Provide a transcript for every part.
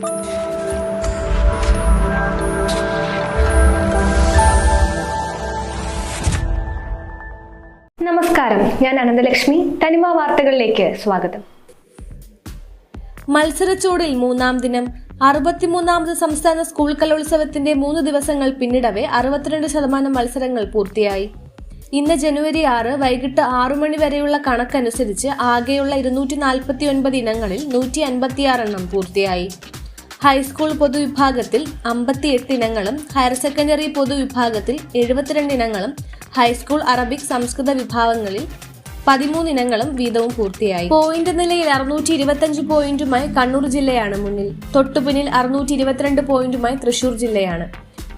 നമസ്കാരം. ഞാൻ അനന്തലക്ഷ്മി. തനിമ വാർത്തകളിലേക്ക് സ്വാഗതം. മത്സരച്ചൂടിൽ മൂന്നാം ദിനം അറുപത്തിമൂന്നാമത് സംസ്ഥാന സ്കൂൾ കലോത്സവത്തിന്റെ മൂന്ന് ദിവസങ്ങൾ പിന്നിടവേ അറുപത്തിരണ്ട് ശതമാനം മത്സരങ്ങൾ പൂർത്തിയായി. ഇന്ന് ജനുവരി ആറ് വൈകിട്ട് ആറു മണി വരെയുള്ള കണക്കനുസരിച്ച് ആകെയുള്ള ഇരുന്നൂറ്റി നാൽപ്പത്തി ഒൻപത് ഇനങ്ങളിൽ നൂറ്റി അൻപത്തിയാറെണ്ണം പൂർത്തിയായി. ഹൈസ്കൂൾ പൊതുവിഭാഗത്തിൽ അമ്പത്തിയെട്ട് ഇനങ്ങളും ഹയർ സെക്കൻഡറി പൊതുവിഭാഗത്തിൽ എഴുപത്തിരണ്ട് ഇനങ്ങളും ഹൈസ്കൂൾ അറബിക് സംസ്കൃത വിഭാഗങ്ങളിൽ പതിമൂന്ന് ഇനങ്ങളും വീതവും പൂർത്തിയായി. പോയിന്റ് നിലയിൽ അറുന്നൂറ്റി ഇരുപത്തിയഞ്ച് പോയിന്റുമായി കണ്ണൂർ ജില്ലയാണ് മുന്നിൽ. തൊട്ടുപിന്നിൽ അറുന്നൂറ്റി ഇരുപത്തിരണ്ട് പോയിന്റുമായി തൃശൂർ ജില്ലയാണ്.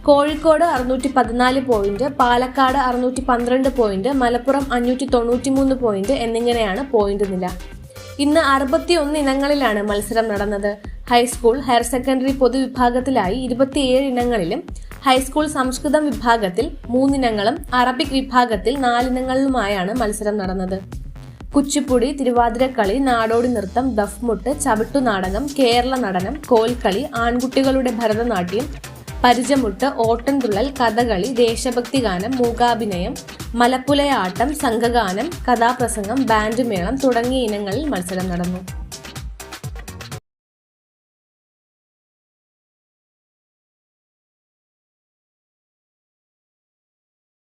കോഴിക്കോട് അറുന്നൂറ്റി പതിനാല് പോയിന്റ് പാലക്കാട് അറുന്നൂറ്റി പന്ത്രണ്ട് പോയിന്റ് മലപ്പുറം അഞ്ഞൂറ്റി തൊണ്ണൂറ്റിമൂന്ന് പോയിന്റ് എന്നിങ്ങനെയാണ് പോയിന്റ് നില. ഇന്ന് അറുപത്തിയൊന്ന് ഇനങ്ങളിലാണ് മത്സരം നടന്നത്. ഹൈസ്കൂൾ ഹയർ സെക്കൻഡറി പൊതുവിഭാഗത്തിലായി ഇരുപത്തിയേഴ് ഇനങ്ങളിലും ഹൈസ്കൂൾ സംസ്കൃതം വിഭാഗത്തിൽ മൂന്നിനങ്ങളും അറബിക് വിഭാഗത്തിൽ നാലിനങ്ങളിലുമായാണ് മത്സരം നടന്നത്. കുച്ചിപ്പുടി തിരുവാതിരക്കളി നാടോടി നൃത്തം ദഫ്മുട്ട് ചവിട്ടുനാടകം കേരള നടനം കോൽക്കളി ആൺകുട്ടികളുടെ ഭരതനാട്യം പരിചമുട്ട് ഓട്ടൻതുള്ളൽ കഥകളി ദേശഭക്തി ഗാനം മൂകാഭിനയം മലപ്പുലയാട്ടം സംഘഗാനം കഥാപ്രസംഗം ബാൻഡ് മേളം തുടങ്ങിയ ഇനങ്ങളിൽ മത്സരം നടന്നു.